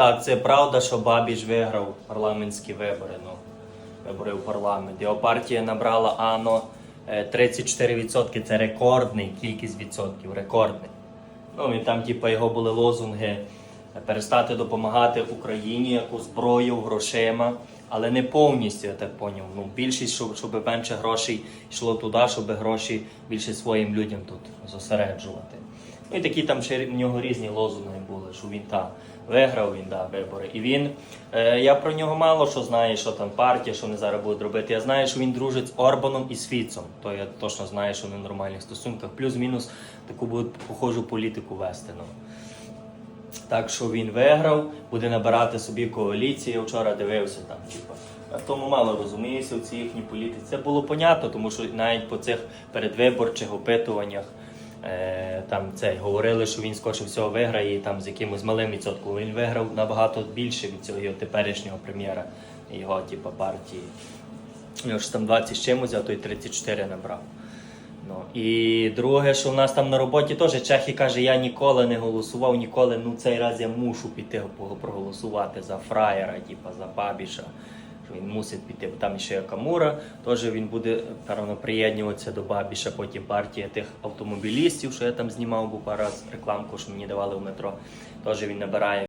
Так, це правда, що Бабіж виграв парламентські вибори. Ну, вибори в парламент. Його партія набрала ано е, 34%. Це рекордний кількість відсотків. Рекордний. Ну, він там, типу, його були лозунги е, перестати допомагати Україні яку зброю, грошима, але не повністю, я так поняв. Ну, більшість, щоб, щоб менше грошей йшло туди, щоб гроші більше своїм людям тут зосереджувати. Ну і такі там ще в нього різні лозунги були, що він та виграв він да, вибори. І він, е, я про нього мало що знаю, що там партія, що вони зараз будуть робити. Я знаю, що він дружить з Орбаном і з. То я точно знаю, що вони в нормальних стосунках. Плюс-мінус таку будуть похожу політику вести. Ну. Так що він виграв, буде набирати собі коаліцію. Я вчора дивився там, типу. А тому мало розуміюся в цій їхній політиці. Це було понятно, тому що навіть по цих передвиборчих опитуваннях там це говорили, що він скорше всього виграє там з якимось малим відсотком. Він виграв набагато більше від цього його теперішнього прем'єра, його типу, партії. У нього ж там 20 з чимось, а той 34 набрав. Ну, і друге, що в нас там на роботі теж Чехі каже, я ніколи не голосував, ніколи, ну цей раз я мушу піти проголосувати за фраєра, типа за Бабіша. Він мусить піти. Там ще Камура, теж він буде певно приєднуватися до Бабіша, потім партія тих автомобілістів, що я там знімав, бо пара з рекламку, що мені давали в метро. Теж він набирає